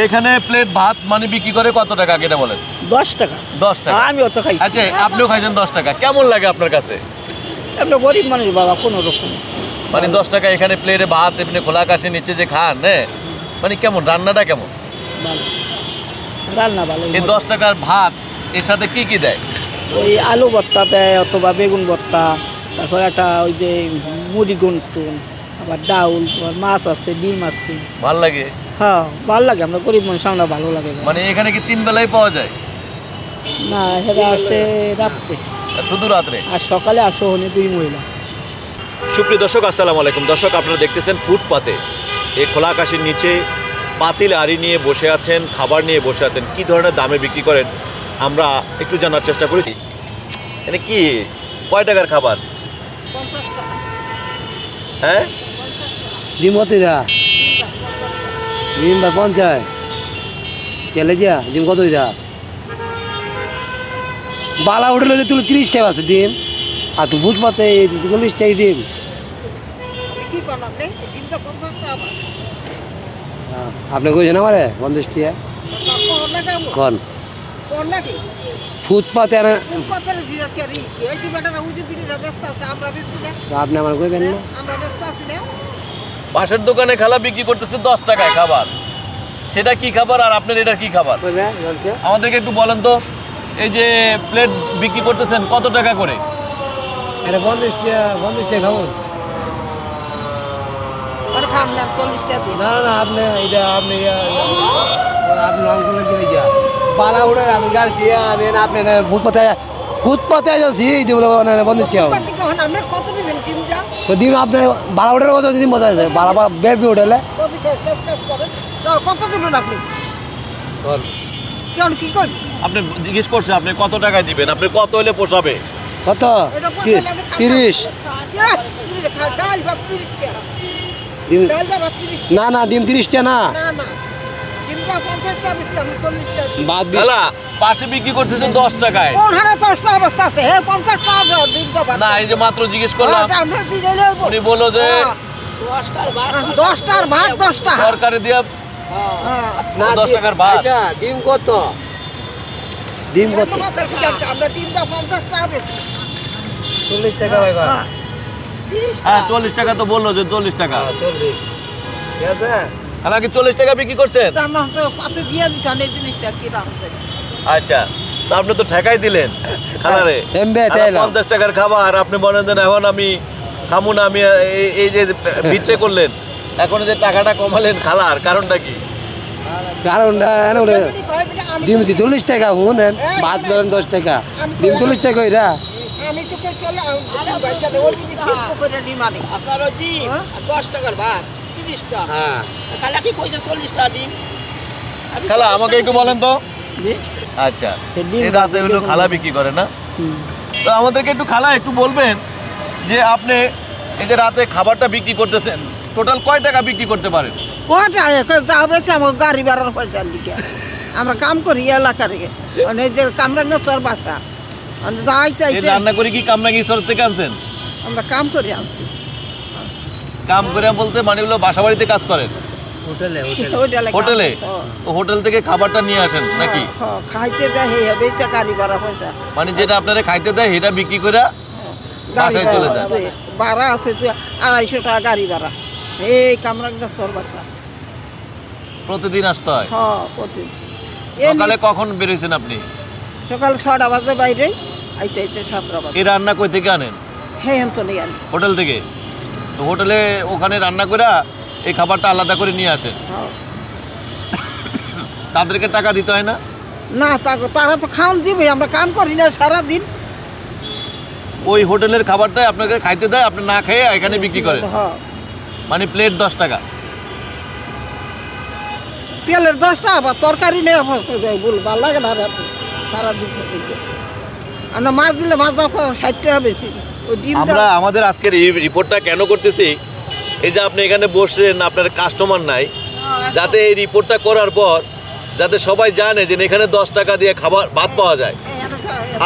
এখানে প্লেট ভাত মানে বিক্রি করে কত টাকা কেটে বলেন? দশ টাকা। দশ টাকা। আমি অত খাই আচ্ছা আপনিও খাইছেন দশ টাকা। কেমন লাগে আপনার কাছে? আমরা গরিব মানুষ বাবা কোনো রকম। মানে দশ টাকা এখানে প্লেটে ভাত এমনি খোলা আকাশে নিচে যে খান হ্যাঁ মানে কেমন রান্নাটা কেমন? রান্না ভালো। এই দশ টাকার ভাত এর সাথে কি কি দেয়? ওই আলু ভর্তা দেয় অথবা বেগুন ভর্তা তারপর একটা ওই যে মুড়ি গুন্টুন আবার ডাউল মাছ আছে ডিম আছে। ভালো লাগে। হ্যাঁ ভালো লাগে আমরা গরিব মানুষ আমরা ভালো লাগে। মানে এখানে কি তিন বেলায় পাওয়া যায়? না সেটা আছে রাত্রে। শুধু রাত্রে? আর সকালে আসো হলে দুই মহিলা। সুপ্রিয় দর্শক আসসালামু আলাইকুম। দর্শক আপনারা দেখতেছেন ফুটপাতে। এই খোলা আকাশের নিচে পাতিল আড়ি নিয়ে বসে আছেন খাবার নিয়ে বসে আছেন। কি ধরনের দামে বিক্রি করেন? আমরা একটু জানার চেষ্টা করি। মানে কি? কয় টাকার খাবার? হ্যাঁ? ডিম কত এটা ডিম বা পঞ্চাশ। তেলে যা ডিম কত এটা বালা উঠলে যে তুলে তিরিশ টাকা আছে ডিম। আর তো ফুটপাতে চল্লিশ টাকা ডিম হ্যাঁ, আপনি কইছেন আমারে পঞ্চাশ টাকা? কন? ফুটপাতে আপনি আমার কইবেন না? পাশের দোকানে খালা বিক্রি করতেছে দশ টাকায় খাবার। সেটা কি খাবার আর আপনার এটা কি খাবার? আমাদেরকে একটু বলেন তো এই যে প্লেট বিক্রি করতেছেন কত টাকা করে? খাব। না না আপনি এটা আপনি আপনি কিনে উড়ে আমি আমি ফুটপাতে ফুটপাতে যাচ্ছি মানে বন্ধ তো দিন আপনার ভাড়া হোটেলের কত দিন মজা আছে ভাড়া বা বেবি হোটেলে কত দেবেন আপনি? কি করি আপনি জিজ্ঞেস করছেন আপনি কত টাকায় দিবেন? আপনি কত হলে পোষাবে? কত? তিরিশ। না। না ডিম দিন তিরিশ টাকা না। পাশে বিক্রি করতেছে দশ টাকায়। কোন অবস্থা আছে? না এই যে মাত্র জিজ্ঞেস করলাম হ্যাঁ। উনি বলল যে হ্যাঁ, দশটার ভাত। দশটা। সরকারে দিয়া হ্যাঁ। না দশ টাকার ভাত। আচ্ছা, ডিম কত? ডিম কত? আমরা পঞ্চাশ টাকা চল্লিশ টাকা হ্যাঁ। হ্যাঁ। চল্লিশ টাকা তো বলল যে চল্লিশ টাকা। চল্লিশ। ঠিক আছে? খালা কি চল্লিশ টাকা বিক্রি করছেন রান্না তো পাতে দিয়ে দিছেন এই জিনিসটা কি রাখতে আচ্ছা তো আপনি তো ঠেকাই দিলেন খালারে পঞ্চাশ টাকার খাবার আপনি বলেন যে এখন আমি খামু না আমি এই- এই যে বিট্রে করলেন এখন যে টাকাটা কমালেন খালার কারণটা কি কারণটা ডিম চল্লিশ টাকা শুনেন ভাত ধরেন দশ টাকা ডিম চল্লিশ টাকা এটা আমি তোকে চলে হ্যাঁ? দশ টাকার ভাত হ্যাঁ। খালা কি কইছে চল্লিশ টাকা খালা আমাকে একটু বলেন তো। আচ্ছা এই রাতে হলো খালা বিক্রি করে না? তো আমাদেরকে একটু খালা একটু বলবেন যে আপনি এই যে রাতে খাবারটা বিক্রি করতেছেন টোটাল কয় টাকা বিক্রি করতে পারেন? আমার গাড়ি ভাড়ার পয়সার দিকে। আমরা কাম করি এলাকার মানে যে বাসা। রান্না করে কি থেকে আনছেন? আমরা কাম করি আনছি। কাম করে বলতে মানে হলো বাসা বাড়িতে কাজ করেন? হোটেলে। হ্যাঁ। তো থেকে খাবারটা নিয়ে আসেন নাকি? হ্যাঁ, খাইতে দেয় হবে গাড়ি ভাড়া পয়সা মানে যেটা আপনারা খাইতে দেয় সেটা বিক্রি করে বাসায় চলে ভাড়া ভাড়া আছে আড়াইশো টাকা গাড়ি ভাড়া। এই কামরাঙ্গা প্রতিদিন আসতে হয়? হ্যাঁ সকালে কখন বেরোয়েছেন আপনি? সকাল ছটা বাজে বাইরে আইতে আইতে সাতটা বাজে। এই রান্না কই থেকে আনেন? হ্যাঁ তো নেই আনি। হোটেল থেকে? হোটেলে ওখানে রান্না করে এই খাবারটা আলাদা করে নিয়ে আসেন হ্যাঁ। তাদেরকে টাকা দিতে হয় না? না তারা তো খাওয়ান দিবে আমরা কাম করি না সারাদিন। ওই হোটেলের খাবারটাই আপনাকে খাইতে দেয় আপনি না খেয়ে এখানে বিক্রি করেন। হ্যাঁ। মানে প্লেট দশ টাকা। পেলের দশটা আবার তরকারি নেই বল ভালো লাগে না সারাদিন আর না মাছ দিলে মাছ দাও ষাট টাকা বেশি। আমরা আমাদের আজকের এই রিপোর্টটা কেন করতেছি? এই যে আপনি এখানে বসছেন আপনার কাস্টমার নাই যাতে এই রিপোর্টটা করার পর যাতে সবাই জানে যে এখানে দশ টাকা দিয়ে খাবার ভাত পাওয়া যায়।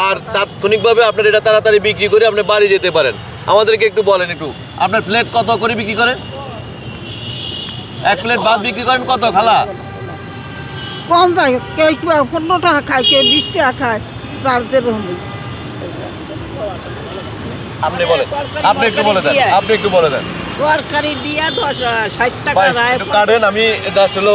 আর তাৎক্ষণিকভাবে আপনার এটা তাড়াতাড়ি বিক্রি করে আপনি বাড়ি যেতে পারেন। আমাদেরকে একটু বলেন একটু আপনার প্লেট কত করে বিক্রি করেন এক প্লেট ভাত বিক্রি করেন কত খালা? কম যায় কেউ পনেরো টাকা খায় কেউ বিশ টাকা খায় আপনি বলেন। আপনি একটু বলে দেন। আপনি একটু বলে দেন। তরকারি দিয়া দশ ষাট টাকা কাটেন আমি জাস্ট হলো